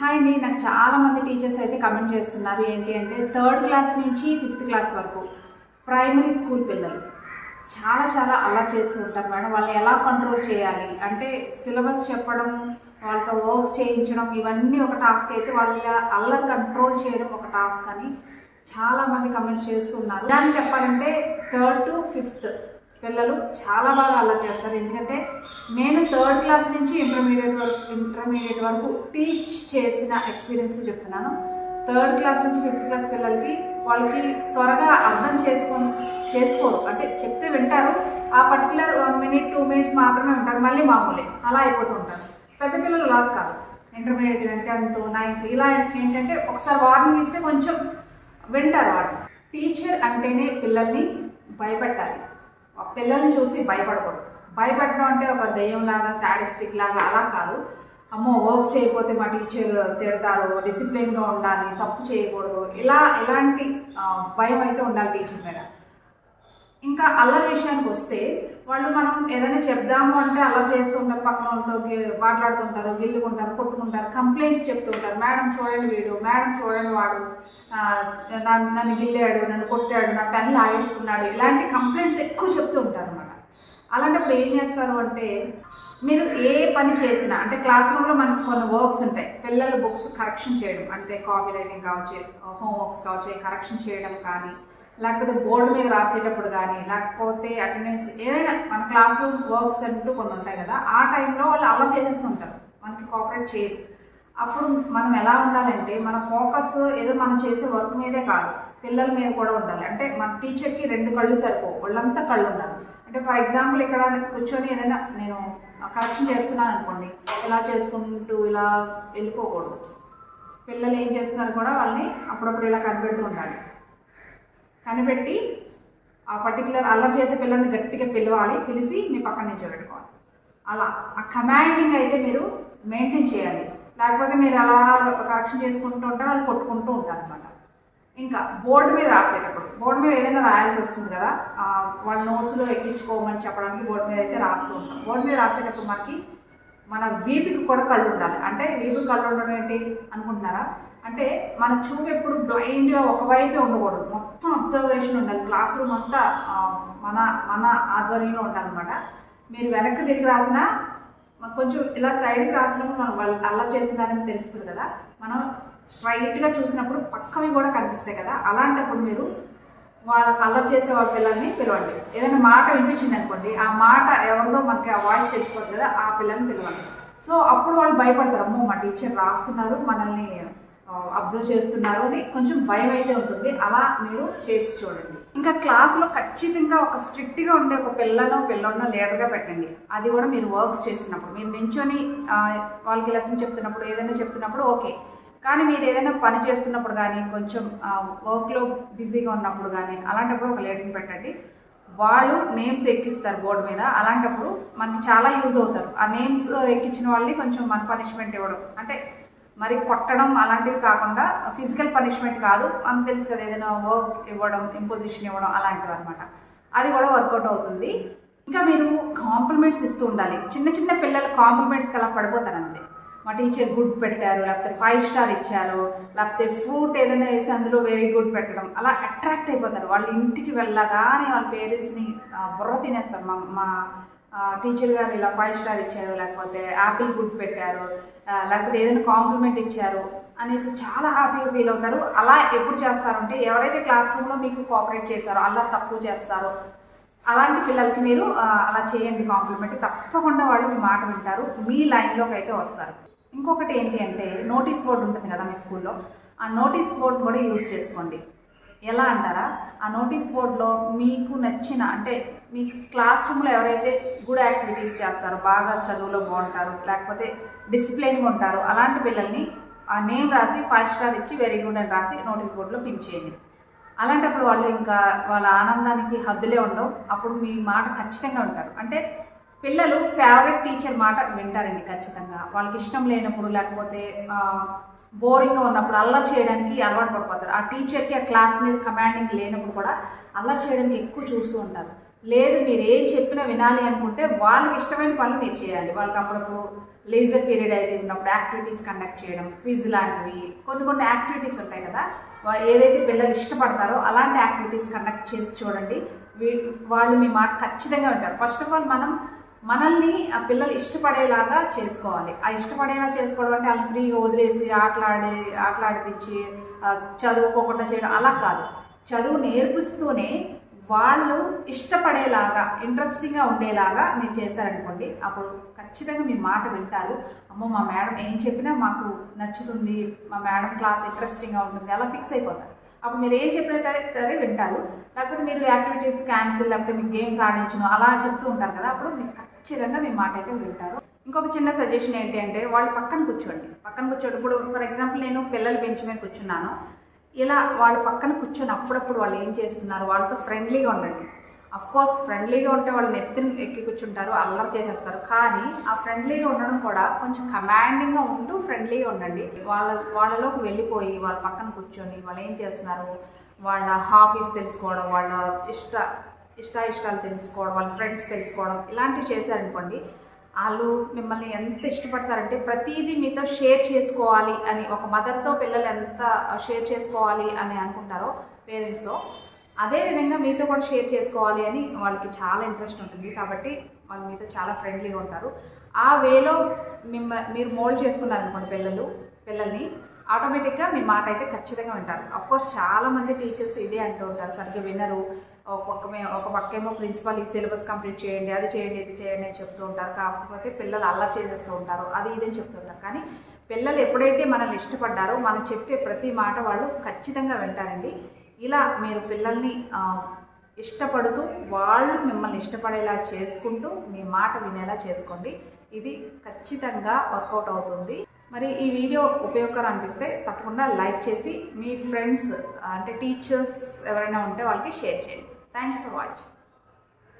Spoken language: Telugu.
హాయ్ అండి నాకు చాలా మంది టీచర్స్ అయితే కమెంట్ చేస్తున్నారు. ఏంటి అంటే థర్డ్ క్లాస్ నుంచి ఫిఫ్త్ క్లాస్ వరకు ప్రైమరీ స్కూల్ పిల్లలు చాలా చాలా అల్లరి చేస్తూ ఉంటారు మేడం. వాళ్ళని ఎలా కంట్రోల్ చేయాలి? అంటే సిలబస్ చెప్పడం వాళ్ళతో వర్క్స్ చేయించడం ఇవన్నీ ఒక టాస్క్ అయితే వాళ్ళ అల్లరి కంట్రోల్ చేయడం ఒక టాస్క్ అని చాలామంది కమెంట్ కమెంట్స్ చేస్తున్నారు దాన్ని చెప్పాలంటే థర్డ్ టు ఫిఫ్త్ పిల్లలు చాలా బాగా అల్లరి చేస్తారు. ఎందుకంటే నేను థర్డ్ క్లాస్ నుంచి ఇంటర్మీడియట్ వరకు ఇంటర్మీడియట్ వరకు టీచ్ చేసిన ఎక్స్పీరియన్స్ చెప్తున్నాను. థర్డ్ క్లాస్ నుంచి ఫిఫ్త్ క్లాస్ పిల్లలకి వాళ్ళకి త్వరగా అర్థం చేసుకో చేసుకోరు. అంటే చెప్తే వింటారు. ఆ particular one minute two minutes మాత్రమే ఉంటారు మళ్ళీ మామూలే. అలా అయిపోతూ ఉంటారు. పెద్ద పిల్లలు అలా కాదు. ఇంటర్మీడియట్ అంటే టెన్త్ నైన్త్. ఇలా ఏంటంటే ఒకసారి వార్నింగ్ ఇస్తే కొంచెం వింటారు వాళ్ళు. టీచర్ అంటేనే పిల్లల్ని భయపెట్టాలి. పిల్లల్ని చూసి భయపడకూడదు. భయపడడం అంటే ఒక దెయ్యం లాగా సాడిస్టిక్ లాగా అలా కాదు. అమ్మో వర్క్స్ చేయకపోతే మా టీచర్ తిడతారు డిసిప్లిన్గా ఉండాలి తప్పు చేయకూడదు. ఇలా ఎలాంటి భయం అయితే ఉండాలి టీచర్ మీద. ఇంకా అల్లరి విషయానికి వస్తే వాళ్ళు మనం ఏదైనా చెప్దాము అంటే అల్లరి చేస్తుంటారు పక్కన వాళ్ళతో మాట్లాడుతుంటారు గిల్లుకుంటారు కొట్టుకుంటారు కంప్లైంట్స్ చెప్తుంటారు. మేడం చూడండి వీడు మేడం చూడండి వాడు నన్ను గిల్లాడు నన్ను కొట్టాడు నా పెన్ లాగేసుకున్నాడు. ఇలాంటి కంప్లైంట్స్ ఎక్కువ చెప్తూ ఉంటారు అనమాట అలాంటప్పుడు ఏం చేస్తారు అంటే మీరు ఏ పని చేసినా అంటే క్లాస్ రూమ్లో మనకు కొన్ని వర్క్స్ ఉంటాయి. పిల్లలు బుక్స్ కరెక్షన్ చేయడం అంటే కాపీ రైటింగ్ కావచ్చు హోంవర్క్స్ కావచ్చు కరెక్షన్ చేయడం కానీ లేకపోతే బోర్డు మీద రాసేటప్పుడు కానీ లేకపోతే అటెండెన్స్ ఏదైనా మన క్లాస్ రూమ్ వర్క్స్ అంటూ కొన్ని ఉంటాయి కదా ఆ టైంలో వాళ్ళు అలర్ట్ చేసేస్తుంటారు మనకి కోఆపరేట్ చేయరు. అప్పుడు మనం ఎలా ఉండాలంటే మన ఫోకస్ ఏదో మనం చేసే వర్క్ మీదే కాదు పిల్లల మీద కూడా ఉండాలి. అంటే మన టీచర్కి రెండు కళ్ళు సరిపో వాళ్ళంతా కళ్ళు ఉండాలి. అంటే ఫర్ ఎగ్జాంపుల్ ఇక్కడ కూర్చొని ఏదైనా నేను కరెక్షన్ చేస్తున్నాను అనుకోండి ఇలా చేసుకుంటూ ఇలా వెళ్ళిపోకూడదు. పిల్లలు ఏం చేస్తున్నారు కూడా వాళ్ళని అప్పుడప్పుడు ఇలా కనిపెడుతూ ఉండాలి. కనిపెట్టి ఆ పర్టికులర్ అల్లరి చేసే పిల్లల్ని గట్టిగా పిలవాలి పిలిచి మీ పక్కన నిల్చోబెట్టుకోవాలి. అలా ఆ కమాండింగ్ అయితే మీరు మెయింటైన్ చేయాలి. లేకపోతే మీరు అలా కరెక్షన్ చేసుకుంటూ ఉంటారు వాళ్ళు కొట్టుకుంటూ ఉంటారు అనమాట ఇంకా బోర్డు మీద రాసేటప్పుడు బోర్డు మీద ఏదైనా రాయాల్సి వస్తుంది కదా వాళ్ళ నోట్స్లో ఎక్కించుకోమని చెప్పడానికి బోర్డు మీద అయితే రాస్తూ ఉంటాం. బోర్డు మీద రాసేటప్పుడు మనకి మన వీపుకి కూడా కళ్ళు ఉండాలి. అంటే వీపు కళ్ళు ఉండడం ఏంటి అనుకుంటున్నారా? అంటే మన చూపు ఎప్పుడు బ్లైండ్గా ఒకవైపే ఉండకూడదు. మొత్తం అబ్జర్వేషన్ ఉండాలి. క్లాస్ రూమ్ అంతా మన మన ఆధ్వర్యంలో ఉండాలన్నమాట. మీరు వెనక్కి తిరిగి రాసినా కొంచెం ఇలా సైడ్కి రాసినప్పుడు మనం వాళ్ళు అలా చేసిందని తెలుస్తుంది కదా. మనం స్ట్రైట్గా చూసినప్పుడు పక్కవి కూడా కనిపిస్తాయి కదా. అలాంటప్పుడు మీరు వాళ్ళు అల్లరి చేసే వాళ్ళ పిల్లల్ని పిలవండి. ఏదైనా మాట వినిపించింది అనుకోండి ఆ మాట ఎవరిదో మనకి ఆ వాయిస్ తెలిసిపోతుంది కదా ఆ పిల్లల్ని పిలవండి. సో అప్పుడు వాళ్ళు భయపడతారు అమ్మో మా టీచర్ రాస్తున్నారు మనల్ని అబ్జర్వ్ చేస్తున్నారు అని కొంచెం భయం అయితే ఉంటుంది. అలా మీరు చేసి చూడండి. ఇంకా క్లాస్లో ఖచ్చితంగా ఒక స్ట్రిక్ట్గా ఉండే ఒక పిల్లనో పిల్లనో లీడర్గా పెట్టండి. అది కూడా మీరు వర్క్స్ చేస్తున్నప్పుడు. మీరు నించొని వాళ్ళకి లెసన్ చెప్తున్నప్పుడు ఏదైనా చెప్తున్నప్పుడు ఓకే. కానీ మీరు ఏదైనా పని చేస్తున్నప్పుడు కానీ కొంచెం వర్క్లో బిజీగా ఉన్నప్పుడు కానీ అలాంటప్పుడు ఒక లీడర్ని పెట్టండి. వాళ్ళు నేమ్స్ ఎక్కిస్తారు బోర్డు మీద. అలాంటప్పుడు మనకి చాలా యూజ్ అవుతారు. ఆ నేమ్స్ ఎక్కించిన వాళ్ళని కొంచెం మన పనిష్మెంట్ ఇవ్వడం. అంటే మరి కొట్టడం అలాంటివి కాకుండా ఫిజికల్ పనిష్మెంట్ కాదు. మనకు తెలుసు కదా ఏదైనా వర్క్ ఇవ్వడం ఇంపోజిషన్ ఇవ్వడం అలాంటివి అనమాట అది కూడా వర్కౌట్ అవుతుంది. ఇంకా మీరు కాంప్లిమెంట్స్ ఇస్తూ ఉండాలి. చిన్న చిన్న పిల్లలు కాంప్లిమెంట్స్కి అలా పడిపోతారు అంతే. మా టీచర్ గుడ్ పెట్టారు లేకపోతే ఫైవ్ స్టార్ ఇచ్చారు లేకపోతే ఫ్రూట్ ఏదైనా వేసి అందులో వెరీ గుడ్ పెట్టడం అలా అట్రాక్ట్ అయిపోతారు. వాళ్ళ ఇంటికి వెళ్ళగానే వాళ్ళ పేరెంట్స్ని బుర్ర తినేస్తారు. మా మా టీచర్ గారు ఇలా ఫైవ్ స్టార్ ఇచ్చారు లేకపోతే యాపిల్ గుడ్ పెట్టారు లేకపోతే ఏదైనా కాంప్లిమెంట్ ఇచ్చారు అనేసి చాలా హ్యాపీగా ఫీల్ అవుతారు. అలా ఎప్పుడు చేస్తారంటే ఎవరైతే క్లాస్ రూమ్లో మీకు కోఆపరేట్ చేశారో అలా తక్కువ చేస్తారో. అలాంటి పిల్లలకి మీరు అలా చేయండి కాంప్లిమెంట్ తప్పకుండా వాళ్ళు మీ మాట వింటారు. మీ లైన్లోకి అయితే వస్తారు. ఇంకొకటి ఏంటి అంటే నోటీస్ బోర్డు ఉంటుంది కదా మీ స్కూల్లో ఆ నోటీస్ బోర్డు కూడా యూజ్ చేసుకోండి. ఎలా అంటారా? ఆ నోటీస్ బోర్డులో మీకు నచ్చిన అంటే మీ క్లాస్ రూమ్లో ఎవరైతే గుడ్ యాక్టివిటీస్ చేస్తారో బాగా చదువులో బాగుంటారు లేకపోతే డిసిప్లైన్గా ఉంటారు అలాంటి పిల్లల్ని ఆ నేమ్ రాసి ఫైవ్ స్టార్ ఇచ్చి వెరీ గుడ్ అని రాసి నోటీస్ బోర్డులో పిన్ చేయండి. అలాంటప్పుడు వాళ్ళు ఇంకా వాళ్ళ ఆనందానికి హద్దులే ఉండవు. అప్పుడు మీ మాట ఖచ్చితంగా ఉంటారు అంటే పిల్లలు ఫేవరెట్ టీచర్ మాట వింటారండి ఖచ్చితంగా. వాళ్ళకి ఇష్టం లేనప్పుడు లేకపోతే బోరింగ్గా ఉన్నప్పుడు అల్లరి చేయడానికి అలవాటు పడిపోతారు. ఆ టీచర్కి ఆ క్లాస్ మీద కమాండింగ్ లేనప్పుడు కూడా అల్లరి చేయడానికి ఎక్కువ చూస్తూ ఉంటారు. లేదు మీరు ఏం చెప్పినా వినాలి అనుకుంటే వాళ్ళకి ఇష్టమైన పనులు మీరు చేయాలి. వాళ్ళకి అప్పుడప్పుడు లేజర్ పీరియడ్ అయితే ఉన్నప్పుడు యాక్టివిటీస్ కండక్ట్ చేయడం క్విజ్ లాంటివి కొన్ని కొన్ని యాక్టివిటీస్ ఉంటాయి కదా. ఏదైతే పిల్లలు ఇష్టపడతారో అలాంటి యాక్టివిటీస్ కండక్ట్ చేసి చూడండి. వాళ్ళు మీ మాట ఖచ్చితంగా ఉంటారు ఫస్ట్ ఆఫ్ ఆల్ మనం మనల్ని ఆ పిల్లలు ఇష్టపడేలాగా చేసుకోవాలి. ఆ ఇష్టపడేలా చేసుకోవడం అంటే వాళ్ళు ఫ్రీగా వదిలేసి ఆటలాడే ఆటలాడిపించి చదువుకోకుండా చేయడం అలా కాదు. చదువు నేర్పిస్తూనే వాళ్ళు ఇష్టపడేలాగా ఇంట్రెస్టింగ్గా ఉండేలాగా మీరు చేశారనుకోండి అప్పుడు ఖచ్చితంగా మీ మాట వింటారు. అమ్మో మా మేడం ఏం చెప్పినా మాకు నచ్చుతుంది మా మేడం క్లాస్ ఇంట్రెస్టింగ్గా ఉంటుంది అలా ఫిక్స్ అయిపోతారు. అప్పుడు మీరు ఏం చెప్పినా సరే సరే వింటారు. లేకపోతే మీరు యాక్టివిటీస్ క్యాన్సిల్ లేకపోతే మీకు గేమ్స్ ఆడించను అలా చెప్తూ ఉంటారు కదా అప్పుడు మీరు ఖచ్చితంగా మీ మాట అయితే వింటారు. ఇంకొక చిన్న సజెషన్ ఏంటి అంటే వాళ్ళు పక్కన కూర్చోండి. పక్కన కూర్చోండి. ఇప్పుడు ఫర్ ఎగ్జాంపుల్ నేను పిల్లలు బెంచ్ మీద కూర్చున్నాను. ఇలా వాళ్ళ పక్కన కూర్చొని అప్పుడప్పుడు వాళ్ళు ఏం చేస్తున్నారు? వాళ్ళతో ఫ్రెండ్లీగా ఉండండి. కోర్స్ ఫ్రెండ్లీగా ఉంటే వాళ్ళు నెత్తిని ఎక్కి కూర్చుంటారు అల్లరి చేసేస్తారు. కానీ ఆ ఫ్రెండ్లీగా ఉండడం కూడా కొంచెం కమాండింగ్గా ఉంటూ ఫ్రెండ్లీగా ఉండండి. వాళ్ళ వాళ్ళలోకి వెళ్ళిపోయి వాళ్ళ పక్కన కూర్చొని వాళ్ళు ఏం చేస్తున్నారు? వాళ్ళ హాబీస్ తెలుసుకోవడం వాళ్ళ ఇష్ట ఇష్ట ఇష్టాలు తెలుసుకోవడం వాళ్ళ ఫ్రెండ్స్ తెలుసుకోవడం ఇలాంటివి చేశారనుకోండి వాళ్ళు మిమ్మల్ని ఎంత ఇష్టపడతారంటే ప్రతిదీ మీతో షేర్ చేసుకోవాలి అని ఒక మదర్తో పిల్లలు ఎంత షేర్ చేసుకోవాలి అని అనుకుంటారో పేరెంట్స్తో అదే విధంగా మీతో కూడా షేర్ చేసుకోవాలి అని వాళ్ళకి చాలా ఇంట్రెస్ట్ ఉంటుంది కాబట్టి వాళ్ళు మీతో చాలా ఫ్రెండ్లీగా ఉంటారు. ఆ వేలో మిమ్మ మీరు మోల్డ్ చేసుకున్నారనుకోండి పిల్లలు పిల్లల్ని ఆటోమేటిక్గా మీ మాట అయితే ఖచ్చితంగా వింటారు. అఫ్కోర్స్ చాలామంది టీచర్స్ ఇదే అంటూ ఉంటారు. సరిగ్గా వినరు. ఒక పక్క ఒక పక్కేమో ప్రిన్సిపల్ ఈ సిలబస్ కంప్లీట్ చేయండి అది చేయండి ఇది చేయండి అని చెప్తూ ఉంటారు. కాకపోతే పిల్లలు అలా చేసేస్తూ ఉంటారు. అది ఇదని చెప్తుంటారు కానీ పిల్లలు ఎప్పుడైతే మనల్ని ఇష్టపడ్డారో మనం చెప్పే ప్రతి మాట వాళ్ళు ఖచ్చితంగా వింటారండి. ఇలా మీరు పిల్లల్ని ఇష్టపడుతూ వాళ్ళు మిమ్మల్ని ఇష్టపడేలా చేసుకుంటూ మీ మాట వినేలా చేసుకోండి. ఇది ఖచ్చితంగా వర్కౌట్ అవుతుంది. మరి ఈ వీడియో ఉపయోగకరం అనిపిస్తే తప్పకుండా లైక్ చేసి మీ ఫ్రెండ్స్ అంటే టీచర్స్ ఎవరైనా ఉంటే వాళ్ళకి షేర్ చేయండి. Thank you for watching.